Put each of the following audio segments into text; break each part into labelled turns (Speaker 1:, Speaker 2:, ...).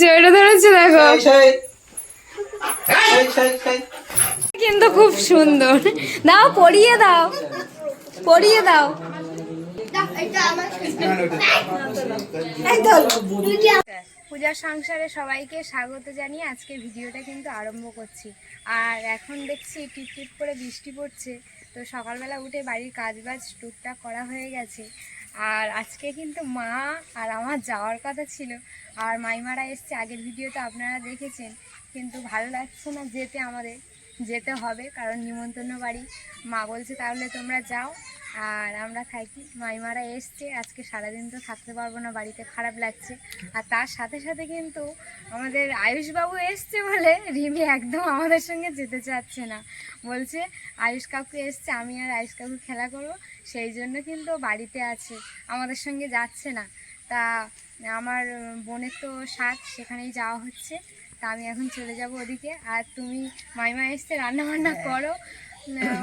Speaker 1: জোরে ধরেছে দেখো। কিন্তু খুব সুন্দর। দাও পড়িয়ে দাও। পড়িয়ে দাও। পূজার সংসারে সবাইকে স্বাগত জানিয়ে আজকে ভিডিওটা কিন্তু আরম্ভ করছি। আর এখন দেখছি টিপ টিপ করে বৃষ্টি পড়ছে তো সকালবেলা উঠে বাড়ির কাজবাজ টুকটাক করা হয়ে গেছে। আর আজকে কিন্তু মা আর আমার যাওয়ার কথা ছিল। আর মাইমারা এসছে, আগের ভিডিওতে আপনারা দেখেছেন। কিন্তু ভালো লাগছে না যেতে আমাদের। যেতে হবে, কারণ নিমন্ত্রণ বাড়ি। মা বলছে, তাহলে তোমরা যাও। আর আমরা থাকি মাইমারা এসছে। আজকে সারাদিন তো থাকতে পারব না, বাড়িতে খারাপ লাগছে। আর তার সাথে সাথে কিন্তু আমাদের আয়ুষবাবু এসছে বলে রিমি একদম আমাদের সঙ্গে যেতে চাচ্ছে না। বলছে, আয়ুষ কাকু এসছে, আমি আর আয়ুষ কাকু খেলা করব। সেই জন্য কিন্তু বাড়িতে আছে। আমাদের সঙ্গে যাচ্ছে না। তা আমার বোনের তো শাক সেখানেই যাওয়া হচ্ছে। তা আমি এখন চলে যাব ওদিকে। আর তুমি মাইমা এসছে রান্নাবান্না হ্যাঁ। করো।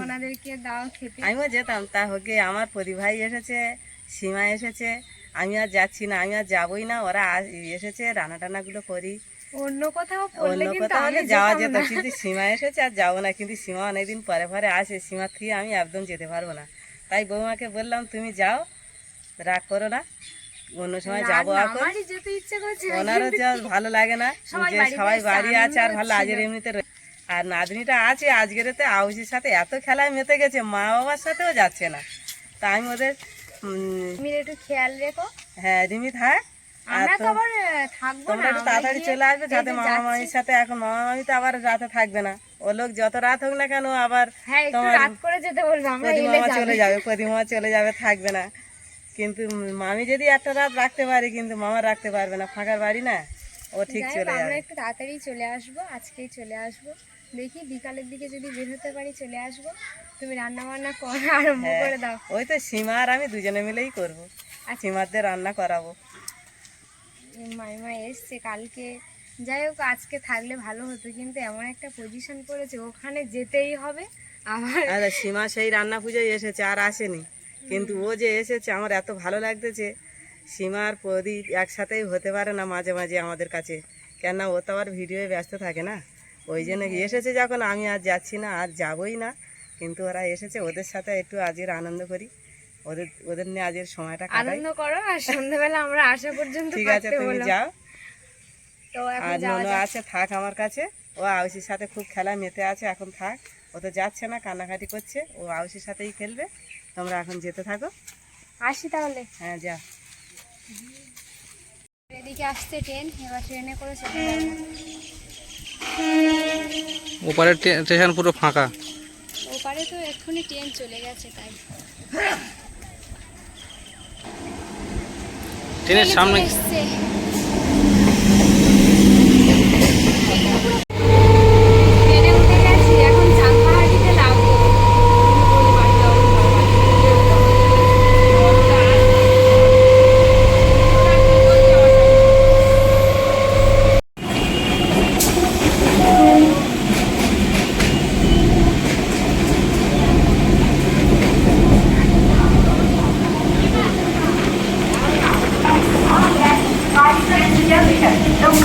Speaker 1: ওনাদেরকে দাও খেতে।
Speaker 2: আমিও যেতাম তা হোকে আমার পরিভাই এসেছে সীমা এসেছে। আমি আর যাচ্ছি না আমি আর যাবই না ওরা এসেছে রান্না টানাগুলো করি।
Speaker 1: অন্য কোথাও
Speaker 2: অন্য কোথাও হলে যাওয়া যেত কিন্তু সীমা এসেছে আর যাব না কিন্তু সীমা অনেকদিন পরে পরে আসে সীমা থেকে আমি একদম যেতে পারব না। তাই বৌমাকে বললাম তুমি যাও রাগ করো না। অন্য সময় যাব ওনারও যা ভালো লাগে না যে সবাই বাড়ি আছে আর ভালো আজের এমনিতে আর নাতনিটা আছে আজকের তো আউসির সাথে এত খেলায় মেতে গেছে মা বাবার সাথেও যাচ্ছে না। তা আমি ওদের
Speaker 1: একটু খেয়াল রেখো।
Speaker 2: হ্যাঁ রিমি থাক। তোমরা একটু তাড়াতাড়ি চলে আসবে যাতে মামা মামির সাথে। এখন মামা মামি তো আবার রাতে থাকবে না। ও লোক যত রাত হোক না কেন আবার
Speaker 1: হ্যাঁ,
Speaker 2: চলে
Speaker 1: যাবে
Speaker 2: প্রতিমা চলে যাবে থাকবে না। কিন্তু মামি যদি একটা রাত রাখতে পারে কিন্তু মামা রাখতে পারবে না ফাঁকার বাড়ি না ও ঠিক চলে যাবে।
Speaker 1: একটু তাড়াতাড়ি চলে আজকেই চলে আসব। দেখি বিকালের দিকে যদি বের হতে পারি চলে আসব। তুমি রান্না বান্না করা আরম্ভ
Speaker 2: হ্যাঁ,
Speaker 1: করে দাও।
Speaker 2: ওই তো সীমা আর আমি দুজনে মিলেই করব। আচ্ছা। আর সীমার রান্না করাবো।
Speaker 1: মাইমা এসছে কালকে। যাই হোক আজকে থাকলে ভালো হতো কিন্তু এমন একটা পজিশন করেছে ওখানে যেতেই হবে।
Speaker 2: আমার সীমা সেই রান্না পুজোয় এসেছে আর আসেনি। কিন্তু ও যে এসেছে আমার এত ভালো লাগতেছে সীমার প্রদীপ একসাথেই হতে পারে না মাঝে মাঝে আমাদের কাছে। কেননা ও তো আবার ভিডিওয়ে ব্যস্ত থাকে না। ওই জন্য হ্যাঁ। এসেছে যখন আমি আর যাচ্ছি না আর যাবই না। কিন্তু ওরা এসেছে ওদের সাথে একটু আজের আনন্দ করি। ওদের ওদের নিয়ে আজের সময়টা
Speaker 1: আনন্দ করো আর সন্ধ্যাবেলা আমরা আসা পর্যন্ত
Speaker 2: ঠিক আছে তুমি যাও। আর ননু আছে থাক আমার কাছে। ও আউসির সাথে খুব খেলা মেতে আছে এখন থাক। ও তো যাচ্ছে না কান্নাকাটি করছে। ও আউসির সাথেই খেলবে। তোমরা এখন যেতে থাকো।
Speaker 1: আসি তাহলে।
Speaker 2: হ্যাঁ যা।
Speaker 1: এদিকে আসছে ট্রেন এবার ট্রেনে করে
Speaker 3: ওপারে স্টেশন পুরো ফাঁকা।
Speaker 1: ওপারে তো এক্ষুনি ট্রেন চলে গেছে তাই।
Speaker 3: ট্রেনের সামনে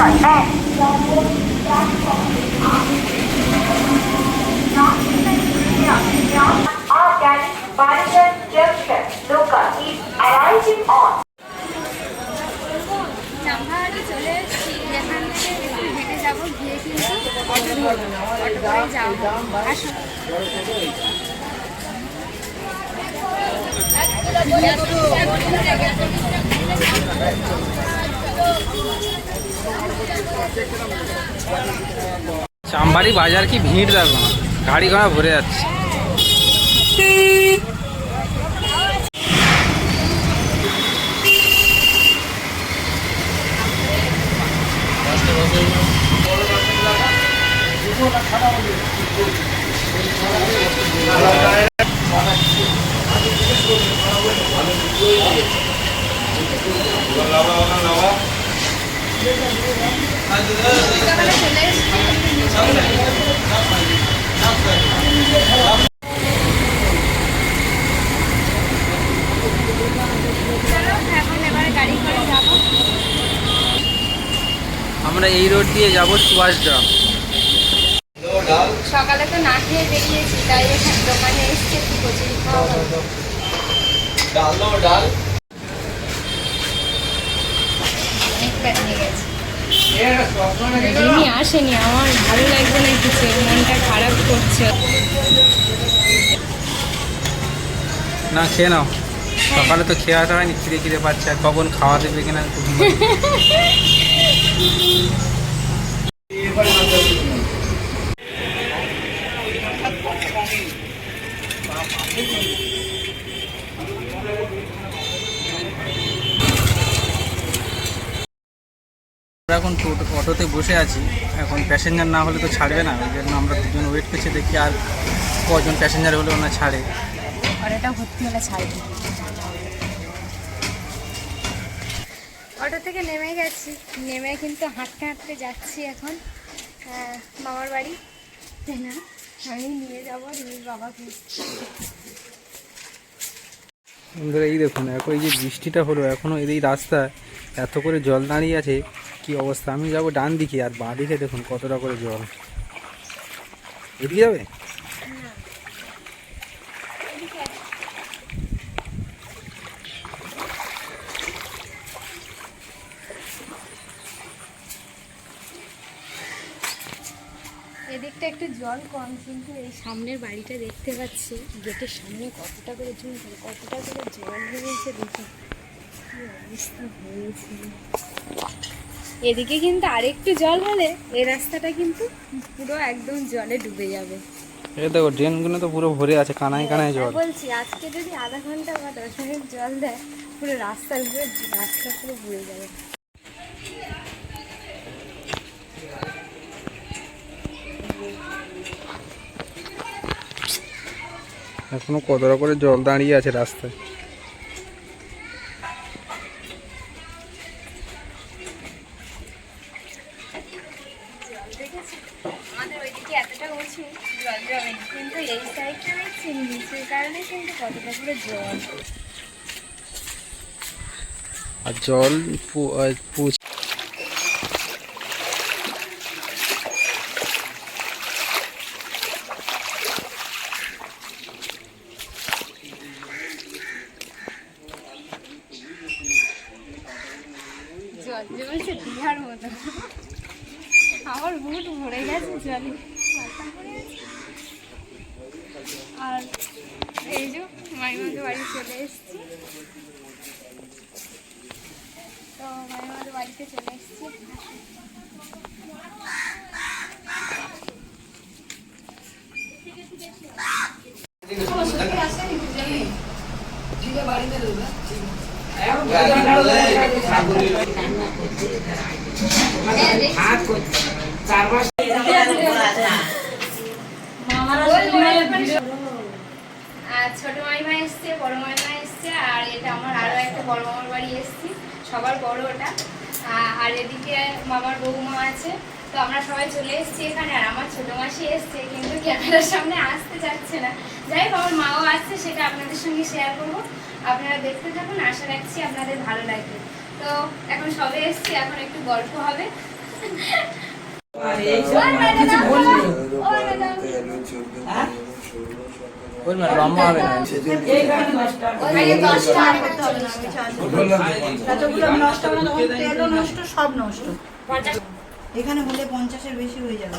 Speaker 1: อนแป้
Speaker 4: งออร์แก
Speaker 1: นิกบาร์เจนเจฟเฟตลูกา
Speaker 3: อีฟอะไรจิ้มอ่
Speaker 1: อน এক কিলো চাম্বারি বাজার কি ভিড় দেখো গাড়ি ঘোড়া ভরে যাচ্ছে। যাব
Speaker 3: সুভাষগ্রাম।
Speaker 1: সকালে তো না খেয়ে বেরিয়েছি তাই এখানে দোকানে এসছি একটু কচুরি খাওয়া রিমি আসেনি আমার ভালো লাগছে না কিছু মনটা খারাপ করছে।
Speaker 3: না খেয়ে নাও। সকালে তো খেয়ে আসা হয়নি খিদে খিদে পাচ্ছে আর কখন খাওয়া দেবে কিনা আমরা এখন অটোতে বসে আছি। এখন প্যাসেঞ্জার না হলে তো ছাড়বে না, ওই জন্য আমরা দুজন ওয়েট করছি, দেখি আর কজন প্যাসেঞ্জার হলে ওনা ছাড়ে।
Speaker 1: ভর্তি হলে ছাড়বে। থেকে নেমে গেছি। নেমে কিন্তু হাঁটতে হাঁটতে যাচ্ছি এখন। মামার বাড়ি। না? আমি নিয়ে যাব রিমির বাবাকে।
Speaker 3: বন্ধুরা, এই দেখুন, এখন এই যে বৃষ্টিটা হলো এখনও এই রাস্তা এত করে জল দাঁড়িয়ে আছে, কি অবস্থা? আমি যাব ডান দিকে, আর বাঁ দিকে দেখুন কতটা করে জল। এদিকে যাবে?
Speaker 1: একটু জল কম কিন্তু এই সামনের বাড়িটা দেখতে পাচ্ছি গেটের সামনে কতটা করে জল কতটা করে জল দেখি। কি অবস্থা হয়েছে। এদিকে কিন্তু আরেকটু জল হলে এই রাস্তাটা কিন্তু পুরো একদম জলে ডুবে যাবে।
Speaker 3: এই দেখো ড্রেনগুলো তো পুরো ভরে আছে কানায় কানায় জল।
Speaker 1: বলছি আজকে যদি আধা ঘণ্টা বা দশ মিনিট জল দেয় পুরো রাস্তার উপরে রাস্তা পুরো ভরে যাবে।
Speaker 3: এখনও কতটা করে জল দাঁড়িয়ে আছে রাস্তায়।
Speaker 1: দেখেছি আমাদের ওইদিকে এতটা উঁচু জল জমে না। কিন্তু এই সাইডটা দেখছি নিচের কারণে কিন্তু কতটা করে জল
Speaker 3: আর জল পু- আহ, পুছ
Speaker 1: জল জমেছে বিহার মতো আমার বুট ভরে গেছে জলে মাথা ভরে গেছে। আর এই যে মাইমাদের বাড়ি চলে এসেছি তো মাইমাদের বাড়িতে চলে এসেছি আর ছোট মাইমা এসছে, বড় মাইমা এসছে, আর এটা আমার আরও একটা বড় মামার বাড়ি এসছি, সবার বড় ওটা। আর এদিকে মামার বৌমা আছে। তো আমরা সবাই চলে এসেছি এখানে, আর আমার ছোট মাসি এসছে, কিন্তু ক্যামেরার সামনে আসতে চাচ্ছে না। যাই হোক, আমার মাও আসছে, সেটা আপনাদের সঙ্গে শেয়ার করব। আপনারা দেখতে থাকুন আশা রাখছি আপনাদের ভালো লাগবে। তো এখন সবে এসছি এখন একটু গল্প হবে। ওই ম্যাডাম,
Speaker 5: পঞ্চাশের বেশি হয়ে
Speaker 1: মানে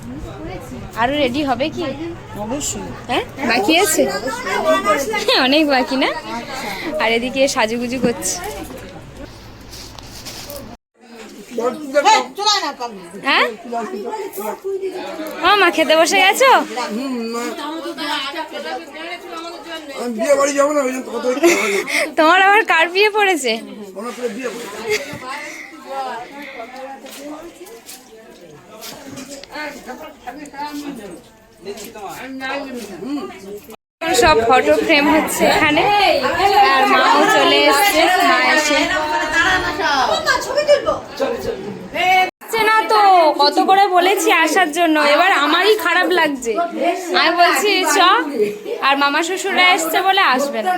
Speaker 1: আরও রেডি হবে কি?
Speaker 5: অবশ্যই।
Speaker 1: হ্যাঁ? বাকি আছে? অনেক বাকি না? আর এদিকে সাজুগুজু করছে। হ্যাঁ? ও মা খেতে বসে গেছো?
Speaker 6: বিয়ে বাড়ি যাব না ওই জন্য কত
Speaker 1: তোমার আবার কার বিয়ে পড়েছে? সব ফটো ফ্রেম হচ্ছে এখানে। আর মাও চলে এসছে মা এসে। না তো কত করে বলেছি আসার জন্য। এবার আমারই খারাপ লাগছে। আমি বলছি চ। আর মামা শ্বশুররা এসছে বলে আসবে না।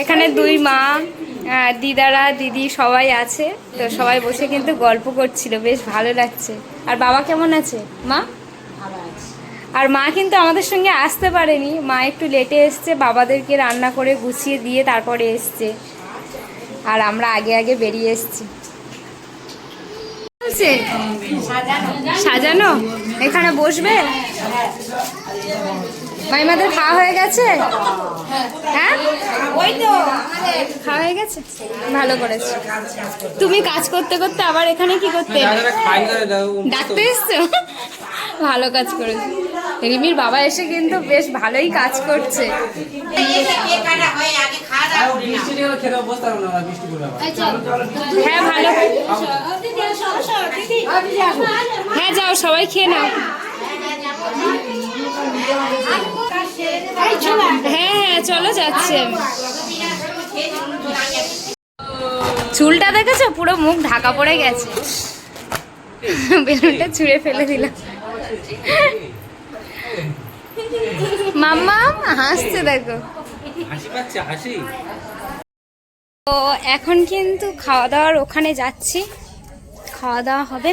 Speaker 1: এখানে দুই মা দিদারা, দিদি সবাই আছে। তো সবাই বসে কিন্তু গল্প করছিল, বেশ ভালো লাগছে। আর বাবা কেমন আছে? মা? আর মা কিন্তু আমাদের সঙ্গে আসতে পারেনি। মা একটু লেটে এসছে, বাবাদেরকে রান্না করে গুছিয়ে দিয়ে তারপরে এসছে। আর আমরা আগে আগে বেরিয়ে এসছি? সাজানো? এখানে বসবে? মাইমাদের খাওয়া হয়ে গেছে? হ্যাঁ? ওই তো খাওয়া হয়ে গেছে? ভালো করেছ। তুমি কাজ করতে করতে আবার এখানে কি করতে? ডাকতে এসছো? ভালো কাজ করেছ রিমির বাবা এসে কিন্তু বেশ ভালোই কাজ করছে। হ্যাঁ ভালো। হ্যাঁ যাও সবাই খেয়ে নাও। হ্যাঁ হ্যাঁ চলো যাচ্ছি আমি। চুলটা দেখেছ? পুরো মুখ ঢাকা পড়ে গেছে। বেলুনটা ছুঁড়ে ফেলে দিলাম। মাম্মা হাসছে দেখো। তো এখন কিন্তু খাওয়া দাওয়ার ওখানে যাচ্ছি। খাওয়া দাওয়া হবে।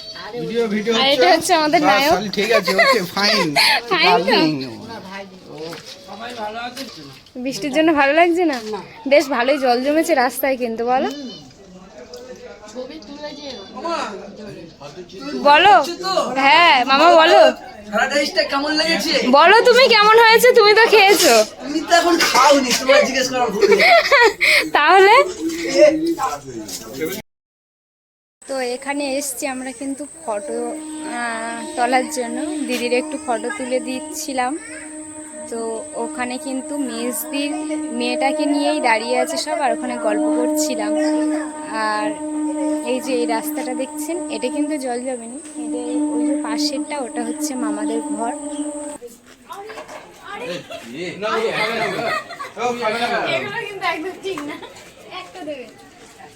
Speaker 6: ভিডিও ভিডিও
Speaker 1: আর এটা হচ্ছে আমাদের নায়ক।
Speaker 6: ঠিক আছে ওকে ফাইন
Speaker 1: ফাইন বৃষ্টির জন্য ভালো লাগছে না? বেশ ভালোই জল জমেছে রাস্তায় কিন্তু বলো। বলো। হ্যাঁ মামা বলো।
Speaker 7: প্যারাডাইসটা কেমন লেগেছে?
Speaker 1: বলো তুমি কেমন হয়েছে? তুমি তো খেয়েছো।
Speaker 7: তুমি তো এখন খাওনি তোমার জিজ্ঞেস করা ভুল
Speaker 1: তাহলে? তো এখানে এসছি আমরা কিন্তু ফটো তোলার জন্য দিদির একটু ফটো তুলে দিচ্ছিলাম তো ওখানে কিন্তু মেজদির মেয়েটাকে নিয়েই দাঁড়িয়ে আছে সব আর ওখানে গল্প করছিলাম আর এই যে এই রাস্তাটা দেখছেন এটা কিন্তু জল যাবেনি এটা ওই যে পাশেরটা ওটা হচ্ছে মামাদের ঘর না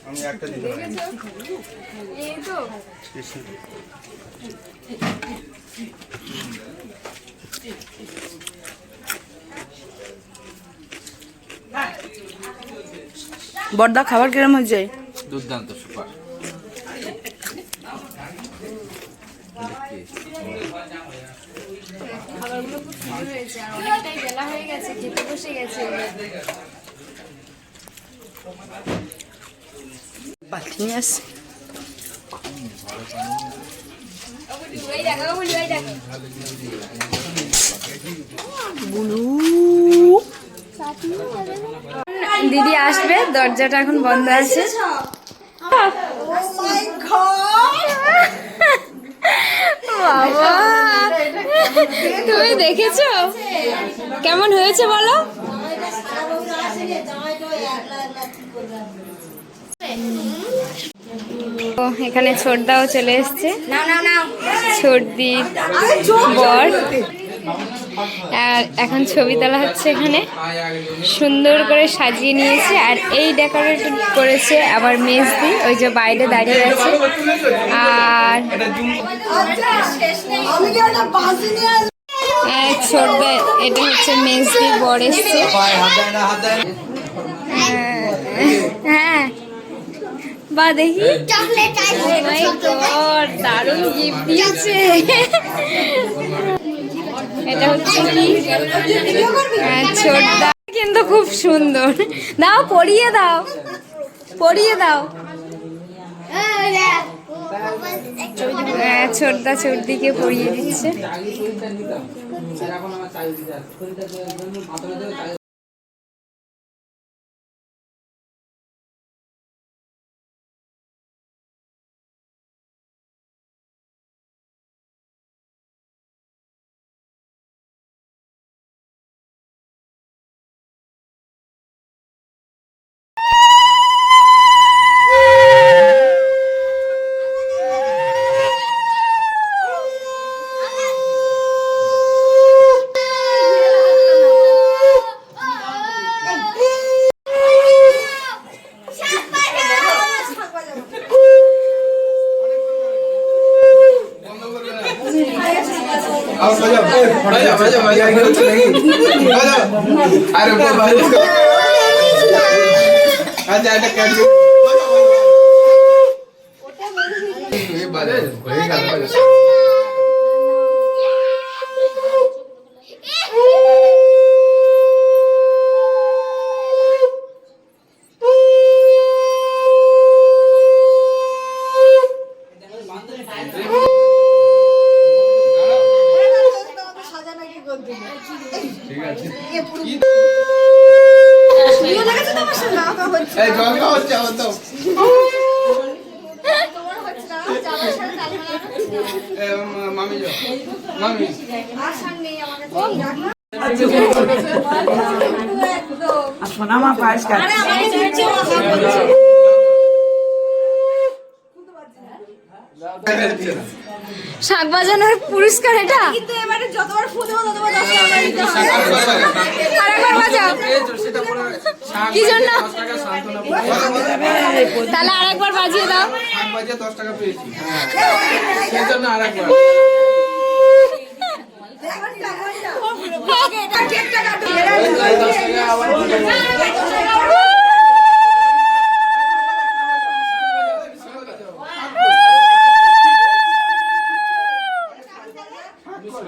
Speaker 6: আমি একটা দিতে পারি।
Speaker 1: এই তো।
Speaker 5: বর্দা খাবার কিরম হয়েছে?
Speaker 3: দুর্দান্ত সুপার।
Speaker 1: খাবারগুলো খুব সুন্দর হয়েছে আর অনেকটাই বেলা হয়ে গেছে খেতে বসে গেছে। দেখো দিদি আসবে দরজাটা এখন বন্ধ আছে। তুমি দেখেছ? কেমন হয়েছে বলো? এখানে ছোটদাও চলে এসছে। ছোটদি বর। আর এখন ছবি তোলা হচ্ছে এখানে। সুন্দর করে সাজিয়ে নিয়েছে। আর এই ডেকোরেট করেছে আবার মেজদি ওই যে বাইরে দাঁড়িয়ে আছে। আর এটা হচ্ছে মেজদি বর এসছে। বা দেখি। Oh দারুণ গিফট দিয়েছে। এটা হচ্ছে কি? হ্যাঁ, ছোটদা। কিন্তু খুব সুন্দর। দাও পরিয়ে দাও। পরিয়ে দাও। হ্যাঁ ছোটদা ছোটদিকে পরিয়ে দিচ্ছে
Speaker 3: এখন আমার চাই দিতে আছে শরীরটা তো একদম মাথা ব্যথা চাই
Speaker 6: বাজাও বাজাও বাজাও বাজাও আরে বাজাও আচ্ছা এটা ক্যান্সেল বাজাও হয়ে গেল বাজাও ঠিক আছে এই জল খাওয়া হচ্ছে আমার তো এ, মা- মামি যাও মামি
Speaker 2: সোনামা পায়েস খাচ্ছে।
Speaker 1: শাক বাজানোর পুরস্কার এটা?
Speaker 5: কিন্তু এবারে যতবার ফোন দেবো ততবার দশ টাকা দিতে হবে।
Speaker 1: আরেকবার বাজাও। কি জন্য? তাহলে আরেকবার বাজিয়ে দাও।
Speaker 6: টাকা পেয়েছি। হ্যাঁ। জন্য আর একবার
Speaker 5: এটা কেকটা কাটো
Speaker 6: দশ টাকা আবার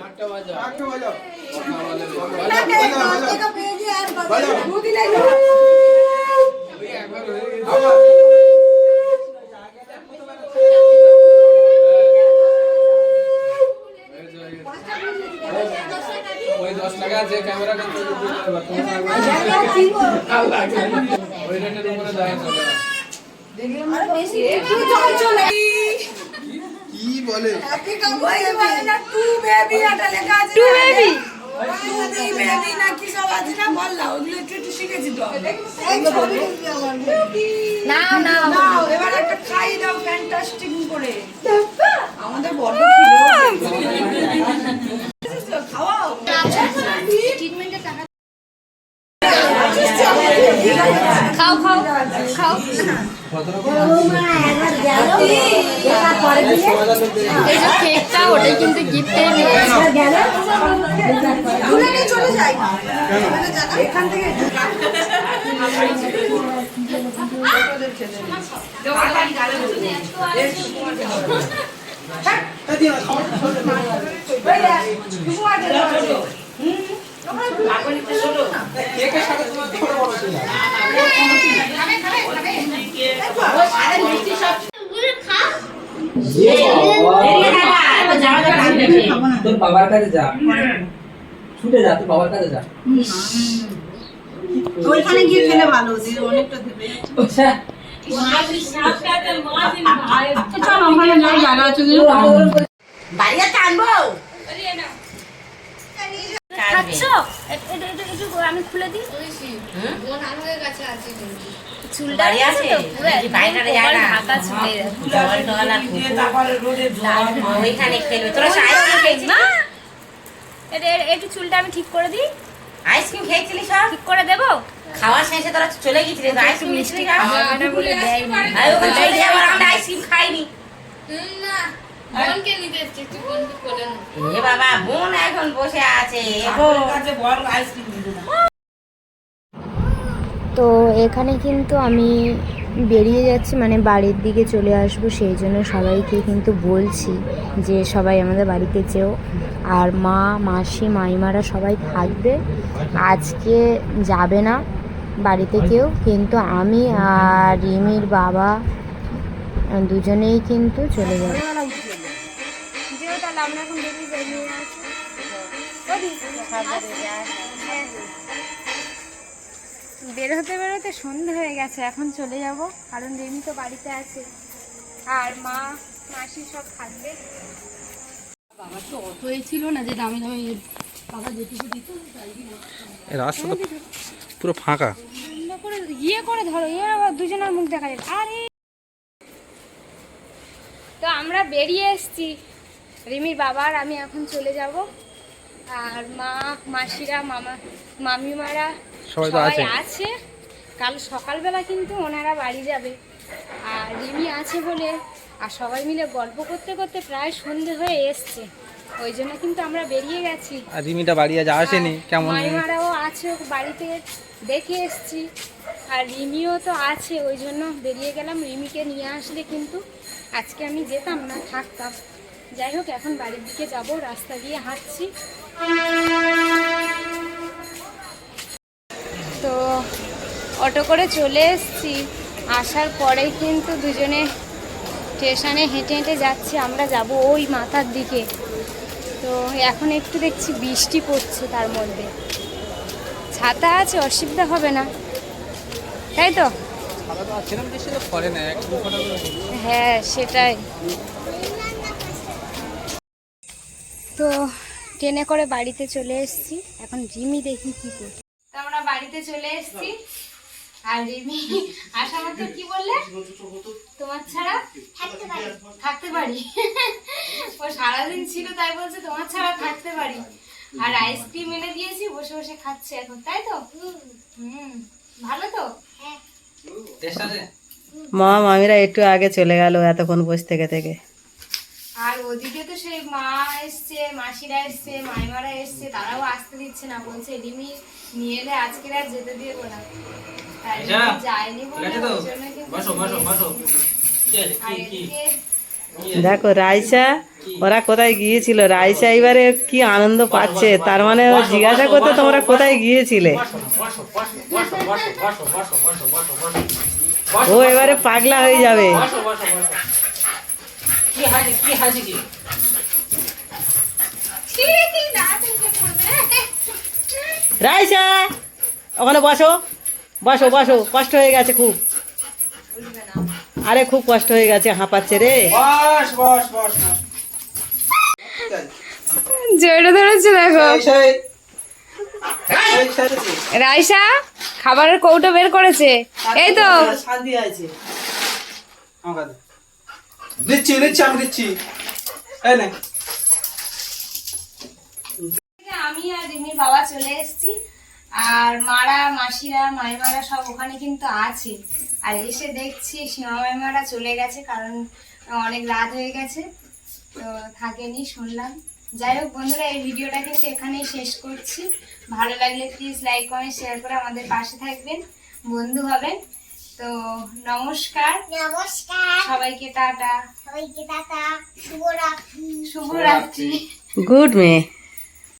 Speaker 6: আটটা বাজাও বাজাও বাজাও
Speaker 5: টাকা পেয়ে দিয়ে আর কত
Speaker 6: বাজাও
Speaker 5: দু দিলে
Speaker 6: একবার হয়ে গেছে আবার ওই দশ টাকা যে ক্যামেরা করতে ওই রেটের উপরে দেয়
Speaker 5: চল চল
Speaker 6: কি বলে
Speaker 5: হ্যাপি কাম বলে না টু বেবি এটা লেখা আছে
Speaker 1: টু বেবি
Speaker 5: টু বেবি না কি সব আছে না বল না ওগুলো একটু একটু শিখেছি তো
Speaker 1: নাও নাও
Speaker 5: নাও এবার একটা আমাদের বড় খিদে খাওয়াও
Speaker 1: খাও খাও খাও। এই যে কেকটা ওটাই কিন্তু গিফটে
Speaker 5: চলে যাই। এখান থেকে
Speaker 7: তোর বাবার কাছে যা ছুটে যা তোর বাবার কাছে যা
Speaker 5: ওইখানে গিয়ে খেলে ভালো অনেকটা দেবে চল ওখানে যাই জায়গা আছে যে
Speaker 1: খাচ্ছ? আমি খুলে দিই। চুলটা আছে তো? পুরো একদম ঢাকা চুলে।
Speaker 8: ওইখানে খেলবে তোরা আইসক্রিম খেয়েছিস
Speaker 1: না এটা একটু চুলটা আমি ঠিক করে দিই।
Speaker 8: আইসক্রিম খেয়েছিলি সব?
Speaker 1: ঠিক করে দেবো?
Speaker 8: খাওয়ার শেষে তোরা চলে গেছিলি আইসক্রিম মিষ্টি
Speaker 1: না বলে
Speaker 8: আইসক্রিম খাইনি। এ বাবা বোন এখন বসে আছে
Speaker 1: তো এখানে কিন্তু আমি বেরিয়ে যাচ্ছি মানে বাড়ির দিকে চলে আসব সেই জন্য সবাইকে কিন্তু বলছি যে সবাই আমাদের বাড়িতে যেও। আর মা মাসি মাইমারা সবাই থাকবে। আজকে যাবে না বাড়িতে কেউ কিন্তু আমি আর রিমির বাবা দুজনেই কিন্তু চলে যাবে। বেরোতে বেরোতে সন্ধে হয়ে গেছে এখন চলে যাব। কারণ রেমি তো বাড়িতে আছে। আর মা মাসি সব থাকবে।
Speaker 3: এই রাস্তা তো পুরো ফাঁকা।
Speaker 1: করে ইয়ে করে ধরো ইয়ে আবার দুজনের মুখ দেখা যাবে আরে! তো আমরা বেরিয়ে এসেছি। রিমির বাবার আমি এখন চলে যাব। আর মা মাসিরা মামা মামিমারা
Speaker 3: সবাই আছে।
Speaker 1: কাল সকালবেলা কিন্তু ওনারা বাড়ি যাবে। আর রিমি আছে বলে আর সবাই মিলে গল্প করতে করতে প্রায় সন্ধে হয়ে এসছে। ওই জন্য কিন্তু আমরা বেরিয়ে গেছি।
Speaker 3: আর রিমিটা বাড়ি আজ আসেনি কেমন?
Speaker 1: মাইমারাও আছে বাড়িতে দেখে এসছি। আর রিমিও তো আছে ওই জন্য বেরিয়ে গেলাম। রিমিকে নিয়ে আসলে কিন্তু আজকে আমি যেতাম না থাকতাম। যাই হোক এখন বাড়ির দিকে যাব রাস্তা দিয়ে হাঁটছি। তো অটো করে চলে এসছি। আসার পরেই কিন্তু দুজনে স্টেশনে হেঁটে হেঁটে যাচ্ছি আমরা যাব ওই মাথার দিকে। তো এখন একটু দেখছি বৃষ্টি পড়ছে তার মধ্যে। ছাতা আছে অসুবিধা হবে না। তাই তো। হ্যাঁ সেটাই। তো ট্রেনে করে বাড়িতে চলে এসেছি। এখন রিমি দেখি কি করছে। তো আমরা বাড়িতে চলে এসেছি। আর রিমি আসা মাত্র কি বললে? তোমার ছাড়া থাকতে পারি। ও সারাদিন ছিল তাই বলছে তোমার ছাড়া থাকতে পারি। আর আইসক্রিম এনে দিয়েছি বসে বসে খাচ্ছে এখন তাই তো? হুম ভালো তো?
Speaker 2: মা মামিরা একটু আগে চলে গেল এতক্ষণ বসে থেকে থেকে।
Speaker 1: আর ওদিকে তো সেই মা এসছে মাসিরা এসছে মাইমারা এসছে তারাও আসতে দিচ্ছে না বলছে রিমি নিয়ে এলে আজকের আর যেতে দেবো না তাই যায়নি বলে
Speaker 2: দেখো রাইসা ওরা কোথায় গিয়েছিল রাইসা এবারে কি আনন্দ পাচ্ছে তার মানে ও জিজ্ঞাসা করতে তোমরা কোথায় গিয়েছিলে ও এবারে পাগলা হয়ে যাবে রাইসা ওখানে বসো। বসো বসো কষ্ট হয়ে গেছে খুব। আরে খুব কষ্ট হয়ে গেছে হাঁপাচ্ছে রে।
Speaker 6: বস বস বস বস।
Speaker 1: জোরে ধরেছে দেখো। রাইসা খাবারের কৌটো বের করেছে। এই তো।
Speaker 2: শান্তি আছে।
Speaker 6: দিচ্ছি দিচ্ছি আমি দিচ্ছি
Speaker 1: আমি আর রিমির বাবা চলে এসেছি। আর মারা, মাসিরা, মাইমারা সব ওখানে কিন্তু আছে। আর এসে দেখছি সীমা মাইমারা চলে গেছে, কারণ অনেক রাত হয়ে গেছে। তো থাকেনি, শুনলাম। যাই হোক বন্ধুরা, এই ভিডিওটা কিন্তু এখানেই শেষ করছি। ভালো লাগলে প্লিজ লাইক কমেন্ট শেয়ার করে আমাদের পাশে থাকবেন। বন্ধু হবেন তো নমস্কার।
Speaker 9: নমস্কার।
Speaker 1: সবাইকে টাটা।
Speaker 9: সবাইকে টাটা। শুভরাত্রি।
Speaker 1: শুভরাত্রি।
Speaker 2: গুড মেয়ে